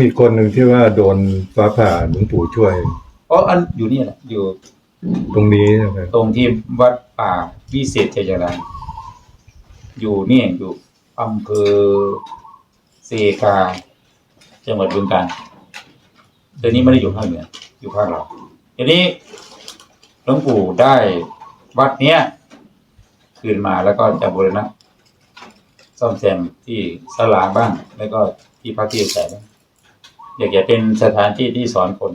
มีคนหนึ่งที่ว่าโดนฟ้าผ่าหลวงปู่ช่วย อ๋ออันอยู่นี่แหละอยู่ตรงนี้นะครับตรงที่วัดป่าวิเศษชัยยารามอยู่นี่อยู่อำเภอเซกา จังหวัดบึงกาฬเดี๋ยวนี้ไม่ได้อยู่ภาคเหนืออยู่ภาคเราทีนี้หลวงปู่ได้วัดเนี้ย คืนมาแล้วก็จะบูรณะซ่อมแซมที่ศาลาบ้าง แล้วก็ที่พักที่อาศัยบ้าง อยากจะเป็นสถานที่ที่สอนคน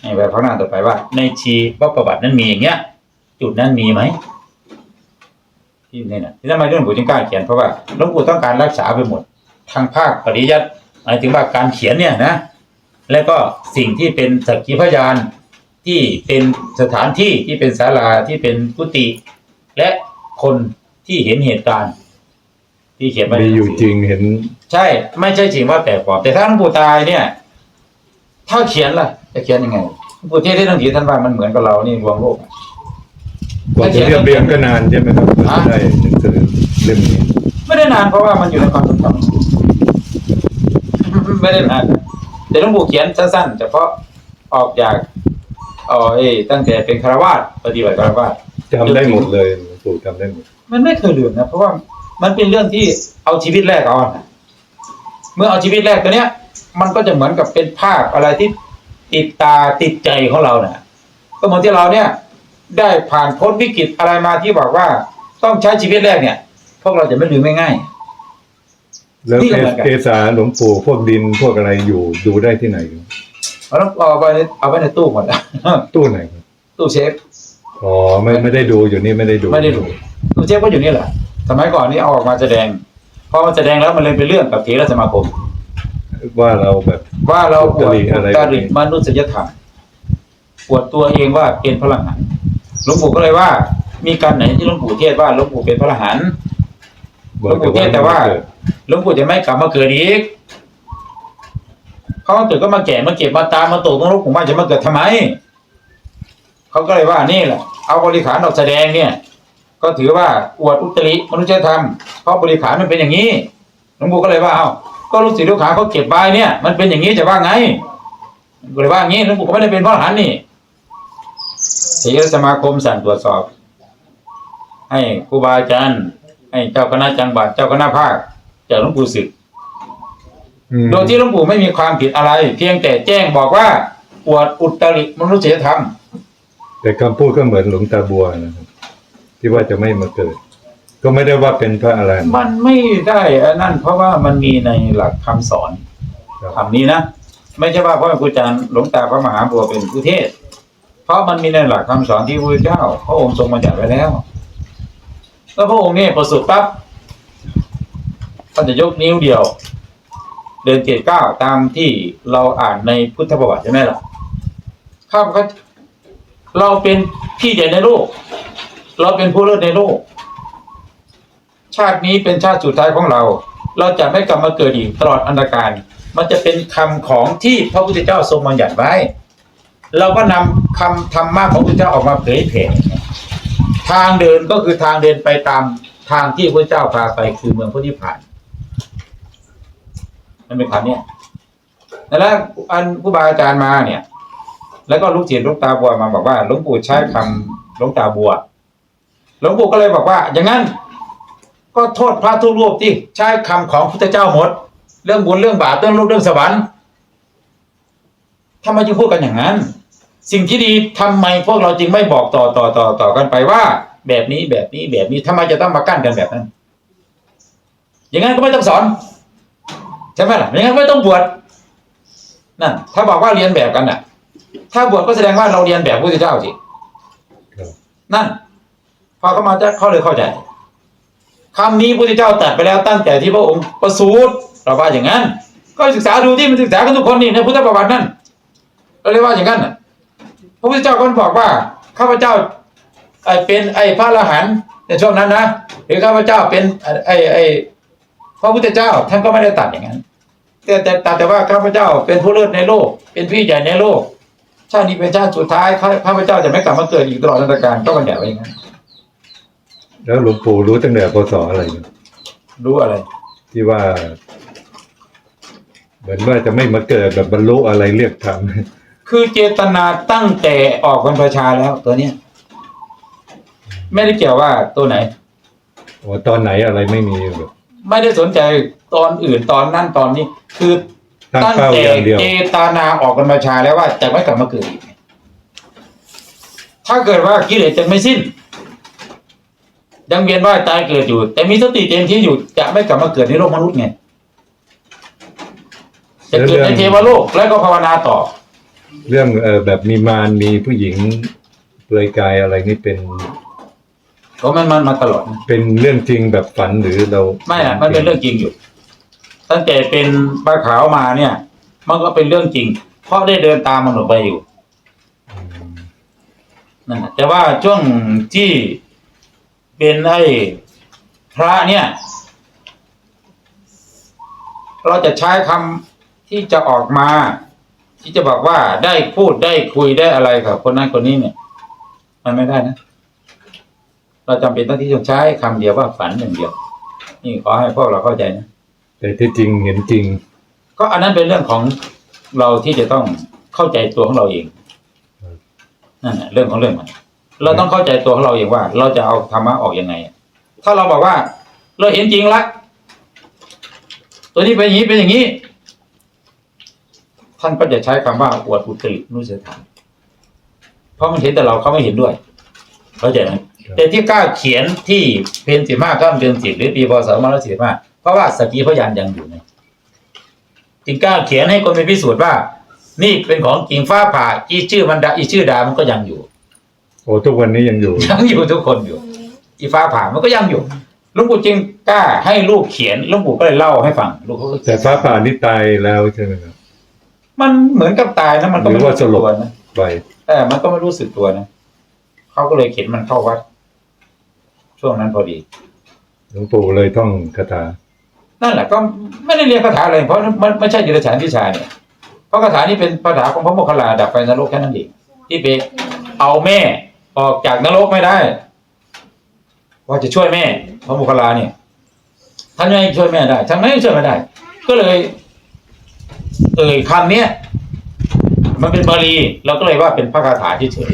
ให้ไปพักหน้าต่อไปว่า ในชีวประวัตินั้นมีอย่างเงี้ย จุดนั้นมีไหมที่นี่นะที่ทำไมเรื่องหลวงปู่จึงกล้าเขียนเพราะว่าหลวงปู่ต้องการรักษาไปหมด ทางภาคปริยัติหมายถึงว่าการเขียนเนี่ยนะแล้วก็สิ่งที่เป็นสักขีพยานที่เป็นสถานที่ที่เป็นศาลาที่เป็นกุฏิและคนที่เห็นเหตุการณ์ ที่เขียนไว้ในมีหนัอยู่สืจริงเห็น ใช่ ไม่ใช่จริงว่าแต่ปลอมแต่ถ้าหลวงปู่ตายเนี่ย ถ้าเขียนล่ะ จะเขียนยังไงหลวงปู่เทศที่ต้องเขียนท่านว่ามันเหมือนกับเรานี่รวงโลก กว่าจะเรียบเรียงก็นานใช่ไหมครับกว่าจะได้หนังสือเล่มนี้ไม่ได้นานเพราะว่ามันอยู่ในความทรงจำไม่ได้นานแต่หลวงปู่เขียนสั้นๆเฉพาะออกจากเออเอ้ยตั้งแต่เป็นคารวาสปฏิบัติคารวาสจำได้หมดเลยหลวงปู่จำได้หมด มันไม่เคยลืมนะเพราะว่ามันเป็นเรื่องที่เอาชีวิตแรกเอาอะเมื่อเอาชีวิตแรกตัวเนี้ย มันก็จะเหมือนกับเป็นภาพอะไรที่ติดตาติดใจของเราเนี่ยก็เหมือนที่เราเนี่ย ได้ผ่านพ้นวิกฤตอะไรมาที่บอกว่า ต้องใช้ชีวิตแรกเนี่ย พวกเราจะไม่ลืมง่ายๆแล้วนี่ก็เหมือนกันเอสาหลวงปู่พวกดินพวกอะไรอยู่ดูได้ที่ไหนเอาต้องเอาไว้ในเอาไว้ในตู้หมดแล้วตู้ไหนครับตู้เชฟอ๋อไม่ไม่ได้ดูอยู่นี่ไม่ได้ดู ไม่ได้ดูตู้เชฟก็อยู่นี่แหละสมัยก่อนนี่เอาออกมาแสดงพอมาแสดงแล้วมันเลยเป็นเรื่องกับเทรสมาคม ว่าเราแบบ ว่าเราอวดอุตริอะไรจริตมนุษยธรรมอวดตัวเองว่าเป็นพระอรหันต์หลวงปู่ก็เลยว่า มีการไหนที่หลวงปู่เทศว่าหลวงปู่เป็นพระอรหันต์หลวงปู่เทศแต่ว่าหลวงปู่จะไม่กลับมาเกิดอีกเขามาเกิดก็มาแก่มาเก็บมาตามมาโตต้องรู้ผมว่าจะมาเกิดทำไมเขาก็เลยว่านี่แหละเอาบริขารออกแสดงเนี่ย ก็ถือว่าอวดอุตริมนุษยธรรมเพราะบริขารมันเป็นอย่างนี้หลวงปู่ก็เลยว่าเอ้า ก็ลูกศิษย์ลูกหาเขาเก็บใบเนี่ย มันเป็นอย่างนี้จะว่าไงก็เลยว่าอย่างนี้หลวงปู่ก็ไม่ได้เป็นพระอรหันต์นี่ศิลสมาคมสั่งตรวจสอบ ให้ครูบาอาจารย์ให้เจ้าคณะจังหวัดเจ้าคณะภาคจากหลวงปู่ศึกอืมโดยที่หลวงปู่ไม่มีความผิดอะไร เพียงแต่แจ้งบอกว่าอวดอุตริมนุษยธรรม แต่คำพูดก็เหมือนหลวงตาบัวนะครับ ที่ว่าจะไม่มาเกิด ก็ไม่ได้ว่าเป็นพระอะไรมันไม่ได้อันนั่นเพราะว่ามันมีในหลักคำสอนครับคำนี้นะ ไม่ใช่ว่าเพราะครูอาจารย์หลวงตาพระมหาบัวเป็นผู้เทศเพราะมันมีในหลักคำสอนที่พระพุทธเจ้าพระองค์ทรงบัญญัติไว้แล้ว แล้วพระองค์เนี่ยประสูติปั๊บท่านจะยกนิ้วเดียว เดินเกตเก้าตามที่เราอ่านในพุทธประวัติใช่ไหมล่ะข้าพเจ้าเราเป็นพี่ใหญ่ในโลก เราเป็นผู้เลิศในโลก ชาตินี้เป็นชาติสุดท้ายของเรา เราจะไม่กลับมาเกิดอีกตลอดอันตรการ มันจะเป็นคำของที่พระพุทธเจ้าทรงบัญญัติไว้ เราก็นำคำธรรมะของพระพุทธเจ้าออกมาเผยแผ่ทางเดินก็คือทางเดินไปตามทางที่พระเจ้าพาไปคือเมืองพระนิพพานมันเป็นคำเนี้ยแล้วอันผู้บาอาจารย์มาเนี่ย แล้วก็ลูกศิษย์ลูกตาบัวมาบอกว่าหลวงปู่ใช้คำหลวงตาบัวหลวงปู่ก็เลยบอกว่า อย่างนั้น ก็โทษพระทุกรูปที่ใช้คำของพุทธเจ้าหมด เรื่องบุญเรื่องบาปเรื่องโลกเรื่องสวรรค์ทำไมจึงพูดกันอย่างนั้น สิ่งที่ดีทำไมพวกเราจึงไม่บอกต่อต่อต่อต่อกันไปว่า แบบนี้แบบนี้แบบนี้ทำไมจะต้องมากั้นกันแบบนั้น อย่างนั้นก็ไม่ต้องสอนใช่ไหมล่ะอย่างนั้นไม่ต้องบวชนั่นถ้าบอกว่าเรียนแบบกันน่ะ ถ้าบวชก็แสดงว่าเราเรียนแบบพระพุทธเจ้าสินั่นพอเขามาจะเขาเลยเข้าใจ คำนี้พระพุทธเจ้าตัดไปแล้วตั้งแต่ที่พระองค์ประสูติเราว่าอย่างนั้น ก็ศึกษาดูที่มันศึกษากันทุกคนนี่ในพุทธประวัตินั่นเราเรียกว่าอย่างนั้นพระพุทธเจ้าก็บอกว่าข้าพเจ้าไอเป็นไอพระอรหันต์ในช่วงนั้นนะหรือข้าพเจ้าเป็นไอไอพระพุทธเจ้าท่านก็ไม่ได้ตัดอย่างนั้น แต่แต่แต่แต่ว่าข้าพเจ้าเป็นผู้เลิศในโลก เป็นพี่ใหญ่ในโลกชาตินี้เป็นชาติสุดท้ายข้าพเจ้าจะไม่กลับมาเกิดอีกตลอดนิรันดร์การก็บัญญัติไว้อย่างนั้น แล้วหลวงปู่รู้ตั้งแต่พศอะไรเนี่ยรู้อะไร ที่ว่า เหมือนว่าจะไม่มาเกิดแบบบรรลุอะไรเรียกธรรมคือเจตนาตั้งแต่ออกบรรพชาแล้วตัวเนี้ยไม่ได้เกี่ยวว่าตัวไหนโอ้ตอนไหนอะไรไม่มีแบบไม่ได้สนใจตอนอื่นตอนนั่นตอนนี้ คือตั้งตั้งเป้าแต่อย่างเดียวเจตนาออกบรรพชาแล้วว่าจะไม่กลับมาเกิดอีกถ้าเกิดว่ากิเลสจะไม่สิ้น ยังเวียนว่ายตายเกิดอยู่ แต่มีสติเต็มที่อยู่จะไม่กลับมาเกิดในโลกมนุษย์ไงจะเกิดในเทวโลกแล้วก็ภาวนาต่อ เรื่องเออแบบมีมารมีผู้หญิงเปลือยกายอะไรนี่เป็นก็มันมันมาตลอดนะเป็นเรื่องจริงแบบฝันหรือเรา ไม่อะมันเป็นเรื่องจริงอยู่ ตั้งแต่เป็นปลาขาวมาเนี่ย มันก็เป็นเรื่องจริง เพราะได้เดินตามมันออกไปอยู่อืมนั่นแหละแต่ว่าช่วงที่ เป็นไอ้พระเนี่ย เราจะใช้คำที่จะออกมา ที่จะบอกว่าได้พูดได้คุยได้อะไรกับคนนั้นคนนี้เนี่ย มันไม่ได้นะ เราจำเป็นต้องที่จะใช้คำเดียวว่าฝันอย่างเดียว นี่ขอให้พวกเราเข้าใจนะแต่ที่จริงเห็นจริง ก็อันนั้นเป็นเรื่องของเราที่จะต้องเข้าใจตัวของเราเองนั่นแหละเรื่องของเรื่องมัน เราต้องเข้าใจตัวของเราเองว่า เราจะเอาธรรมะออกยังไง ถ้าเราบอกว่า เราเห็นจริงละตัวนี้เป็นอย่างนี้เป็นอย่างนี้ ท่านก็จะใช้คำว่าอวดอุตรินุสธรรมเพราะมันเห็นแต่เราเขาไม่เห็นด้วย เข้าใจไหมครับแต่ที่กล้าเขียนที่เพนสิบห้าก้ามเดือนสิบหรือปีพศมาแล้วสิบห้าเพราะว่าสกีพยานยังอยู่ไงจึงกล้าเขียนให้คนไปพิสูจน์ว่า นี่เป็นของจริงฟ้าผ่าอีชื่อมันดาอีชื่อดามันก็ยังอยู่โอ้ทุกวันนี้ยังอยู่ ยังอยู่ทุกคนอยู่ อีฟ้าผ่ามันก็ยังอยู่หลุงปู่จึงกล้าให้ลูกเขียนหลุงปู่ก็เลยเล่าให้ฟังลูกเขาก็เขีแต่ยนฟ้าผ่านี่ตายแล้วใช่ไหมครับมันเหมือนกับตายนะมันก็หรืไม่อว่ารู้สึกสลบตัวนะไปแต่มันก็ไม่รู้สึกตัวนะเขาก็เลยเขียนมันเข้าวัด ช่วงนั้นพอดี หลวงปู่เลยท่องคาถานั่นแหละก็ไม่ได้เรียนคาถาเลยเพราะมันไม่ใช่จิตรฉานวิชาเนี่ยเพราะคาถานี้เป็นคาถาของพระโมคคัลลาดับไฟนรกแค่นั้นเองที่ไปเอาแม่ ออกจากนรกไม่ได้ ว่าจะช่วยแม่พระโมคลาเนี่ยท่านไม่ช่วยแม่ได้ท่านไม่ช่วยไม่ได้ ก็เลย เอ่ยคำเนี้ยมันเป็นบาลีเราก็เลยว่าเป็นพระคาถาเฉย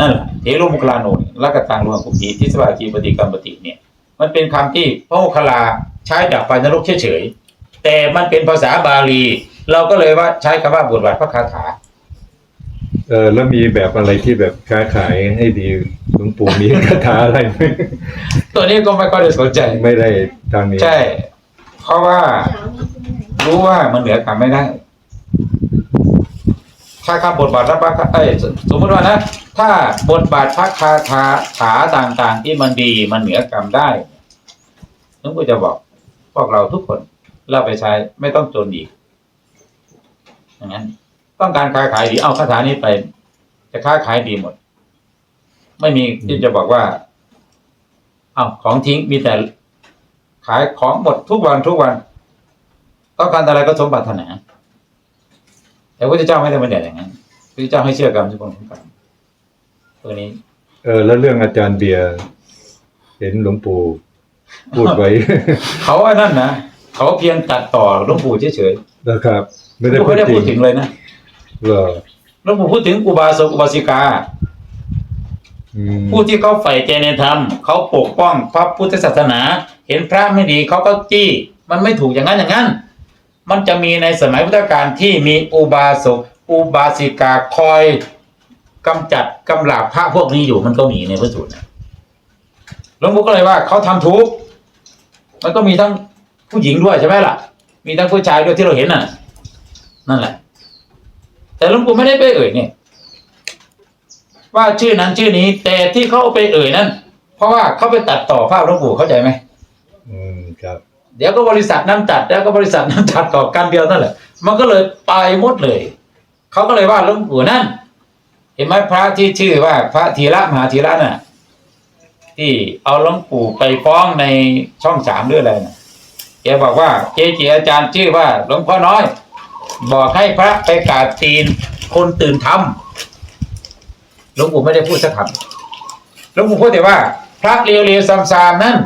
นั่นแหละเทโรมุคลาโนนลักตังรวมกุปีทิสวาจีปฏิกรรมปฏิเนี่ย มันเป็นคำที่พระโมคคลาใช้ดับไฟนรกเฉยๆแต่มันเป็นภาษาบาลี เราก็เลยว่าใช้คำว่าบทบาทพระคาถา เออแล้วมีแบบอะไรที่แบบค้าขายให้ดีหลวงปู่มีคาถาอะไรไหมตัวนี้ก็ไม่ก็ได้สนใจ ไม่ได้ทางนี้ใช่ เพราะว่ารู้ว่ามันเหนือกรรมไม่ได้ ถ้าคำบทบาทพระคาเอ้ยสสมมติว่านะ ถ้าบทบาทพระคาถาถาต่างๆ ที่มันดีมันเหนือกรรมได้นึกว่าจะบอกพวกเราทุกคนเราไปใช้ไม่ต้องจนอีกอย่างนั้น ต้องการค้าขายดีเอาคาถานี้ไป จะค้าขายดีหมด ไม่มีที่จะบอกว่า เอาของทิ้งมีแต่ขายของหมดทุกวันทุกวัน ต้องการอะไรก็สมปรารถนา แต่พระเจ้าไม่ได้บัญญัติอย่างนั้นพระเจ้าให้เชื่อกรรมทุกคนของกรรมตัวนี้ เออ แล้วเรื่องอาจารย์เบียร์เห็นหลวงปู่พูดไว้ เขาไอ้นั่นนะเขาเพียงตัดต่อหลวงปู่เฉยนะครับๆหลไม่วงได้ปู่พูดไม่ได้จริพูงดถึงเลยนะ เหรอหลวงปู่พูดถึงอุบาสกอุบาสิกา อืมผู้ที่เขาใฝ่ใจในธรรมเขาปกป้องพระพุทธศาสนา เห็นพระไม่ดีเขาก็จี้ มันไม่ถูกอย่างนั้นอย่างนั้น มันจะมีในสมัยพุทธกาลที่มีอุบาสกอุบาสิกาคอยกำจัดกำราบพระพวกนี้อยู่มันก็มีในพระสูตรนะหลวงปู่ก็เลยว่าเขาทำทุกข์มันก็มีทั้งผู้หญิงด้วยใช่ไหมล่ะ มีทั้งผู้ชายด้วยที่เราเห็นน่ะ นั่นแหละ แต่หลวงปู่ไม่ได้ไปเอ่ยเนี่ยว่าชื่อนั้นชื่อนี้ แต่ที่เขาไปเอ่ยนั้น เพราะว่าเขาไปตัดต่อภาพหลวงปู่เข้าใจไหมอืมครับ เดี๋ยวก็บริษัทนั้นตัดแล้วก็บริษัทนั้นตัดต่อกันเดียวนั่นแหละ มันก็เลยไปหมดเลยเขาก็เลยว่าหลวงปู่นั่นเห็นไหมพระที่ชื่อว่า พระธีระมหาธีระน่ะ ที่เอาหลวงปู่ไปฟ้องในช่องสามหรืออะไรน่ะแกบอกว่าเจเจอาจารย์ชื่อว่าหลวงพ่อน้อย บอกให้พระไปกราบตีนคนตื่นทำหลวงปู่ไม่ได้พูดสักคำหลวงปู่พูดแต่ว่า พระเร็วๆซ้ำๆนั้น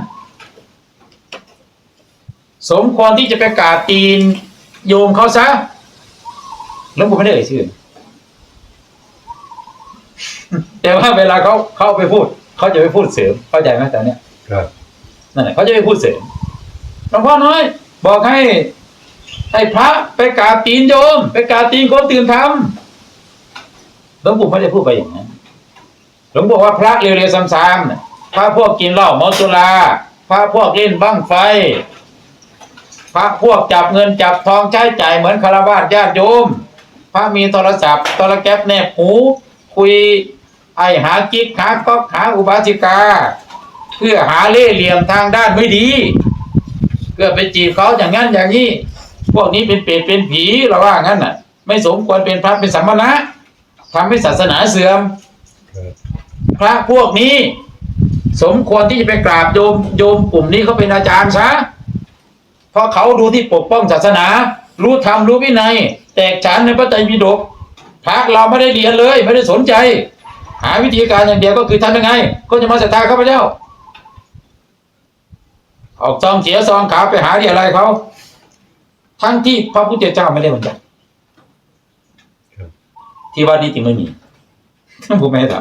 สมควรที่จะไปกราบตีนโยมเขาซะหลวงปู่ไม่ได้เอ่ยชื่อแต่ว่าเวลาเขาเขาไปพูด เขาจะไปพูดเสริมเข้าใจไหมตอนเนี้ยครับนั่นแหละเขาจะไปพูดเสริมหลวงพ่อน้อย บอกให้ ให้พระไปกราบตีนโยม ไปกราบตีนคนตื่นทำหลวงปู่ไม่ได้พูดไปอย่างนั้นหลวงปู่ว่าพระเร็วๆซ้ำๆพระพวกกินเหล้าเมาสุราพระพวกเล่นบั้งไฟ พระพวกจับเงินจับทองใช้จ่ายเหมือนคารวะญาติโยม พระมีโทรศัพท์โทรแก๊ปแนบหูคุยไอหากิ๊กหาก๊อกหาอุบาสิกา เพื่อหาเล่เหลี่ยมทางด้านไม่ดีเพื่อไปจีบเขาอย่างนั้นอย่างนี้ พวกนี้เป็นเปรตเป็นผีเราว่างั้นน่ะ ไม่สมควรเป็นพระเป็นสัมมณะทำให้ศาสนาเสื่อมครับพระพวกนี้ สมควรที่จะไปกราบโยมโยมกลุ่มนี้เขาเป็นอาจารย์ซะเพราะเขาดูที่ปกป้องศาสนา รู้ธรรมรู้วินัย แตกฉานในพระไตรปิฎกพระเราไม่ได้เรียนเลย ไม่ได้สนใจ หาวิธีการอย่างเดียวก็คือทำยังไง ก็จะมาศรัทธาเข้าไปแล้วออกซองเสียซองขาวไปหาที่อะไรเขา ทั้งที่พระพุทธเจ้าไม่ได้บัญญัติครับที่วัดนี้จึงไม่มีผมไม่ให้ท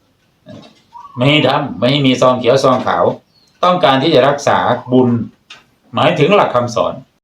ำไม่ให้ทำไม่ให้มีซองเขียวซองขาว ต้องการที่จะรักษาบุญ หมายถึงหลักคำสอน